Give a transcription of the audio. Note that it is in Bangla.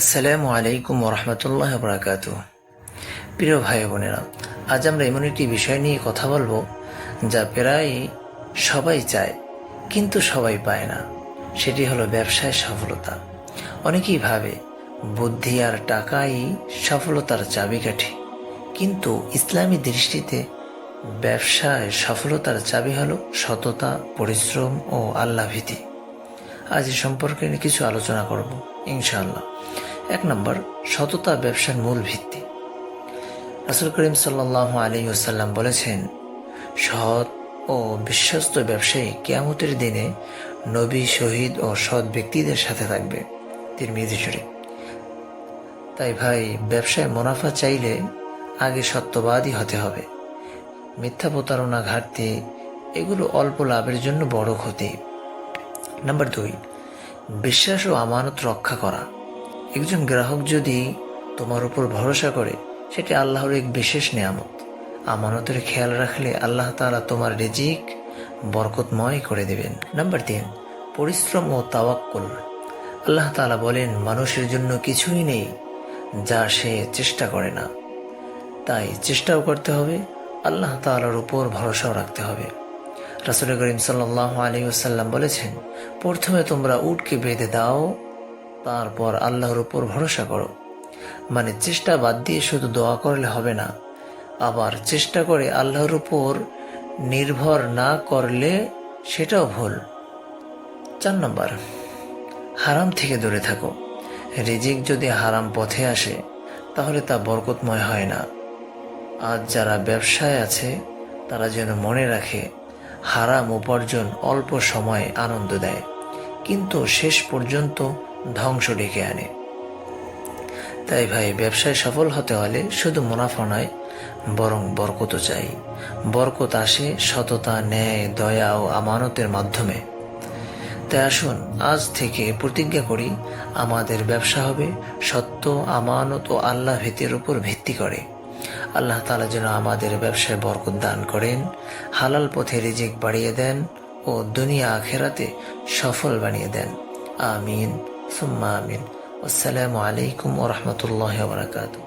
আসসালামু আলাইকুম রহমতুল্লাহ বরাকাত প্রিয় ভাই বোনেরা, আজ আমরা এমন একটি বিষয় নিয়ে কথা বলব যা প্রায় সবাই চায়, কিন্তু সবাই পায় না। সেটি হলো ব্যবসায় সফলতা। অনেকেই ভাবে, বুদ্ধি আর টাকাই সফলতার চাবিকাঠি। কিন্তু ইসলামী দৃষ্টিতে ব্যবসায় সফলতার চাবি হলো সততা, পরিশ্রম ও আল্লাহ ভীতি আজ এ সম্পর্কে কিছু আলোচনা করব, ইনশাআল্লাহ। এক নম্বর, সততা ব্যবসার মূল ভিত্তি। রাসুল করিম সাল্লাহ আলী ওসাল্লাম বলেছেন, সৎ ও বিশ্বস্ত ব্যবসায়ী কেয়ামতের দিনে নবী, শহীদ ও সৎ ব্যক্তিদের সাথে থাকবে। তিরমিজি শরীফ। তাই ভাই, ব্যবসায় মুনাফা চাইলে আগে সত্যবাদী হতে হবে। মিথ্যা প্রতারণা, ঘাটতি, এগুলো অল্প লাভের জন্য বড় ক্ষতি। নাম্বার দুই, বিশ্বাস ও আমানত রক্ষা করা। একজন গ্রাহক যদি তোমার উপর ভরসা করে, সেটি আল্লাহর এক বিশেষ নিয়ামত। আমানতের খেয়াল রাখলে আল্লাহ তাআলা তোমার রিজিক বরকতময় করে দেবেন। নাম্বার তিন, পরিশ্রম ও তাওয়াক্কুল। আল্লাহ তাআলা বলেন, মানুষের জন্য কিছুই নেই যা সে চেষ্টা করে না। তাই চেষ্টাও করতে হবে, আল্লাহ তাআলার উপর ভরসাও রাখতে হবে। রাসুল করিম সাল্লাহ আলী ওসাল্লাম বলেছেন, প্রথমে তোমরা উটকে বেঁধে দাও, তারপর আল্লাহর উপর ভরসা করো। মানে চেষ্টা বাদ দিয়ে শুধু দোয়া করলে হবে না। আবার চেষ্টা করে আল্লাহর উপর নির্ভর না করলে সেটাও ভুল। চার নম্বর, হারাম থেকে দূরে থাকো। রিজিক যদি হারাম পথে আসে, তাহলে তা বরকতময় হয় না। আজ যারা ব্যবসায় আছে, তারা যেন মনে রাখে হারাম উপার্জন অল্প সময়ে আনন্দ দেয়, কিন্তু শেষ পর্যন্ত ধ্বংস ডেকে আনে। তাই ভাই, ব্যবসায় সফল হতে হলে শুধু মুনাফা নয়, বরং বরকত চাই। বরকত আসে সততা, ন্যায়, দয়া ও আমানতের মাধ্যমে। তাই আসুন, আজ থেকে প্রতিজ্ঞা করি, আমাদের ব্যবসা হবে সত্য, আমানত ও আল্লাহ ভীতির উপর ভিত্তি করে। আল্লাহ তালা যেন আমাদের ব্যবসায় বরকত দান করেন, হালাল পথে রিজিক বাড়িয়ে দেন ও দুনিয়া আখেরাতে সফল বানিয়ে দেন। আমিন। সুম্মা আমিন। আসসালামু আলাইকুম ও রহমতুল্লাহ বারাকাতুহ।